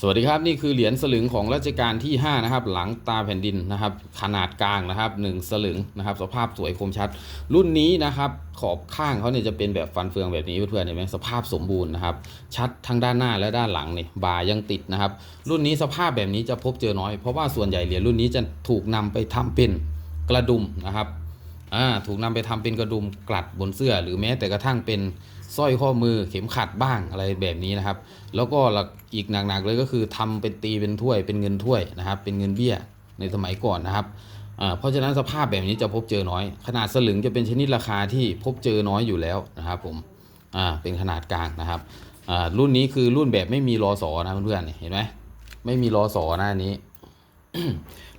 สวัสดีครับนี่คือเหรียญสลึงของรัชกาลที่ 5 นะครับ หลังตาแผ่นดินนะครับ ขนาดกลางนะครับ 1 สลึงนะครับ สภาพสวยคมชัด รุ่นนี้นะครับ ขอบข้างเขาเนี่ยจะเป็นแบบฟันเฟืองแบบนี้เพื่อนๆเห็นไหมสภาพสมบูรณ์นะครับ ชัดทั้งด้านหน้าและด้านหลังนี่บายังติดนะครับ รุ่นนี้สภาพแบบนี้จะพบเจอน้อยเพราะว่าส่วนใหญ่เหรียญรุ่นนี้จะถูกนำไปทำเป็นกระดุมนะครับ ถูกนำไปทำเป็นกระดุมกลัดบนเสื้อ หรือแม้แต่กระทั่งเป็นสร้อยข้อมือเข็มขัดบ้างอะไรแบบนี้นะครับ แล้วก็หลักอีกหนักๆเลยก็คือทำเป็นตีเป็นถ้วยเป็นเงินถ้วยนะครับ เป็นเงินเบี้ยในสมัยก่อนนะครับเพราะฉะนั้นสภาพแบบนี้จะพบเจอน้อย ขนาดสลึงจะเป็นชนิดราคาที่พบเจอน้อยอยู่แล้วนะครับผมเป็นขนาดกลางนะครับรุ่นนี้คือรุ่นแบบไม่มีรอสอนะเพื่อนๆเห็นไหมไม่มีรอสอนะอันนี้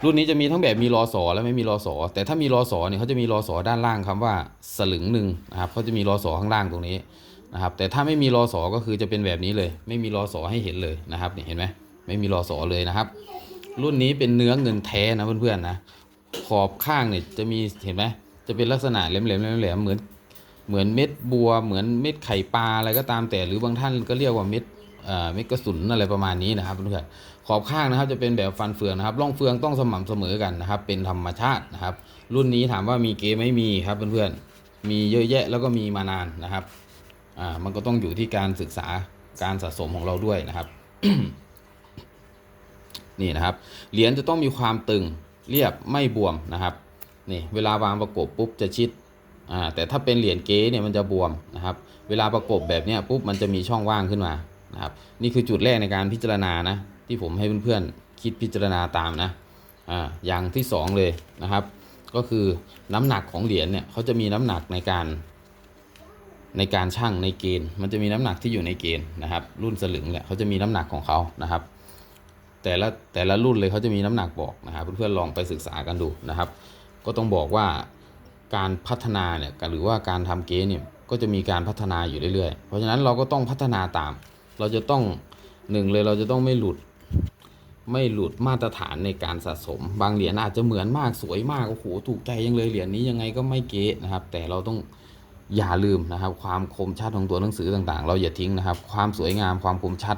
รุ่นนี้จะมีทั้งแบบมีรอสอและไม่มีรอสอแต่ถ้ามีรอสอเนี่ยเขาจะมีรอสอด้านล่างคำว่าสลึงหนึ่งนะครับเขาจะมีรอสอข้างล่างตรงนี้นะครับ แต่ถ้าไม่มีรอสอก็คือจะเป็นแบบนี้เลย ไม่มีรอสอให้เห็นเลยนะครับนี่เห็นไหมไม่มีรอสอเลยนะครับ รุ่นนี้เป็นเนื้อเงินแท้นะเพื่อนๆนะขอบข้างเนี่ยจะมีเห็นไหมจะเป็นลักษณะแหลมๆแหลมๆเหมือนเหมือนเม็ดบัวเหมือนเม็ดไข่ปลาอะไรก็ตามแต่หรือบางท่านก็เรียกว่าเม็ด เอ่อเม็ดกระสุนอะไรประมาณนี้นะครับเพื่อนขอบข้างนะครับจะเป็นแบบฟันเฟืองนะครับร่องเฟืองต้องสม่ำเสมอกันนะครับ เป็นธรรมชาตินะครับ รุ่นนี้ถามว่ามีเกมไม่มีครับเพื่อนๆมีเยอะแยะแล้วก็มีมานานนะครับอ่ามันก็ต้องอยู่ที่การศึกษาการสะสมของเราด้วยนะครับนี่นะครับเหรียญจะต้องมีความตึงเรียบไม่บวมนะครับนี่เวลาวางประกบปุ๊บจะชิดอ่าแต่ถ้าเป็นเหรียญเก๊เนี่ยมันจะบวมนะครับ เวลาประกบแบบเนี้ยปุ๊บมันจะมีช่องว่างขึ้นมา นะครับนี่คือจุดแรกในการพิจารณานะที่ผมให้เพื่อนๆคิดพิจารณาตามนะอ่าอย่างที่สองเลยนะครับ ก็คือน้ำหนักของเหรียญเนี่ยเขาจะมีน้ำหนักในการในการชั่งในเกณฑ์ มันจะมีน้ำหนักที่อยู่ในเกณฑ์นะครับ รุ่นสลึงเนี่ยเขาจะมีน้ำหนักของเขานะครับ แต่ละแต่ละรุ่นเลยเขาจะมีน้ำหนักบอกนะครับ เพื่อนๆลองไปศึกษากันดูนะครับ ก็ต้องบอกว่าการพัฒนาเนี่ยหรือว่าการทำเกณฑ์เนี่ยก็จะมีการพัฒนาอยู่เรื่อยๆ เพราะฉะนั้นเราก็ต้องพัฒนาตาม เราจะต้องหนึ่งเลยเราจะต้องไม่หลุด ไม่หลุดมาตรฐานในการสะสม บางเหรียญอาจจะเหมือนมากสวยมากโอ้โหถูกใจยังเลยเหรียญนี้ยังไงก็ไม่เก๊นะครับ แต่เราต้องอย่าลืมนะครับ ความคมชัดของตัวหนังสือต่างๆ เราอย่าทิ้งนะครับ ความสวยงามความคมชัด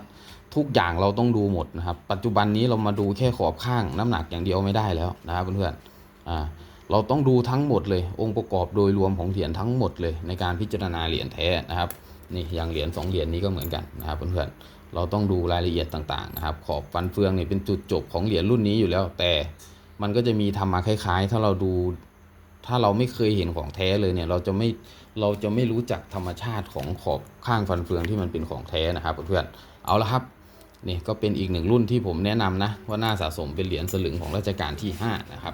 ทุกอย่างเราต้องดูหมดนะครับ ปัจจุบันนี้เรามาดูแค่ขอบข้างน้ำหนักอย่างเดียวไม่ได้แล้วนะครับเพื่อนๆอ่าเราต้องดูทั้งหมดเลย องค์ประกอบโดยรวมของเหรียญทั้งหมดเลยในการพิจารณาเหรียญแท้นะครับ นี่อย่างเหรียญสองเหรียญนี้ก็เหมือนกันนะครับเพื่อนๆเราต้องดูรายละเอียดต่างๆนะครับ ขอบฟันเฟืองเนี่ยเป็นจุดจบของเหรียญรุ่นนี้อยู่แล้ว แต่มันก็จะมีทำมาคล้าย ๆ ถ้าเราดู ถ้าเราไม่เคยเห็นของแท้เลยเนี่ยเราจะไม่เราจะไม่รู้จักธรรมชาติของขอบข้างฟันเฟืองที่มันเป็นของแท้นะครับเพื่อนๆเอาละครับนี่ก็เป็นอีกหนึ่งรุ่นที่ผมแนะนำนะว่าน่าสะสมเป็นเหรียญสลึงของรัชกาลที่5นะครับ